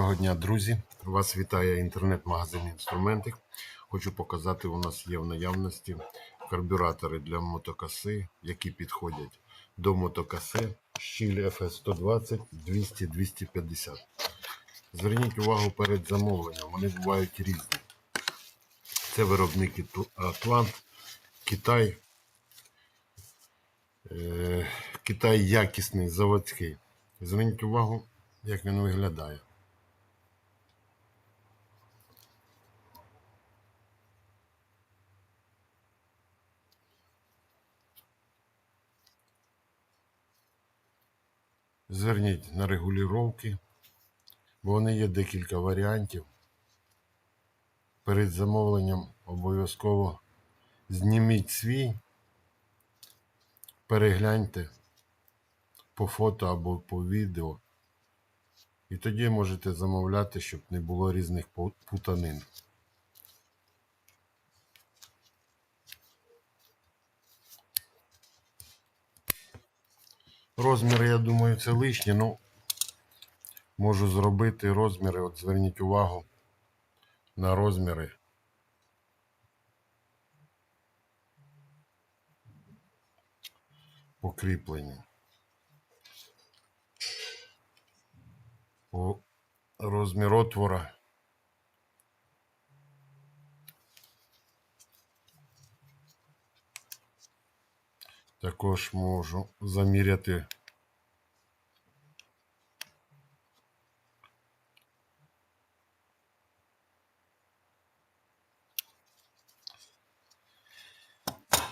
Доброго дня, друзі! Вас вітає інтернет-магазин Інструментик. Хочу показати, у нас є в наявності карбюратори для мотокоси, які підходять до мотокоси щіль FS120 200-250. Зверніть увагу перед замовленням, вони бувають різні. Це виробники Атлант, Китай. Е, Китай якісний, заводський. Зверніть увагу, як він виглядає. Зверніть на регулювання, бо вони є декілька варіантів. Перед замовленням обов'язково зніміть свій, перегляньте по фото або по відео. І тоді можете замовляти, щоб не було різних путанин. Розміри, я думаю, це лишнє, ну можу зробити розміри. От зверніть увагу на розміри. Покріплення. По розмір отвора. Також можу заміряти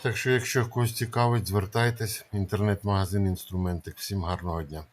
Так що, якщо когось цікавить, звертайтесь. Інтернет-магазин інструментик. Всім гарного дня.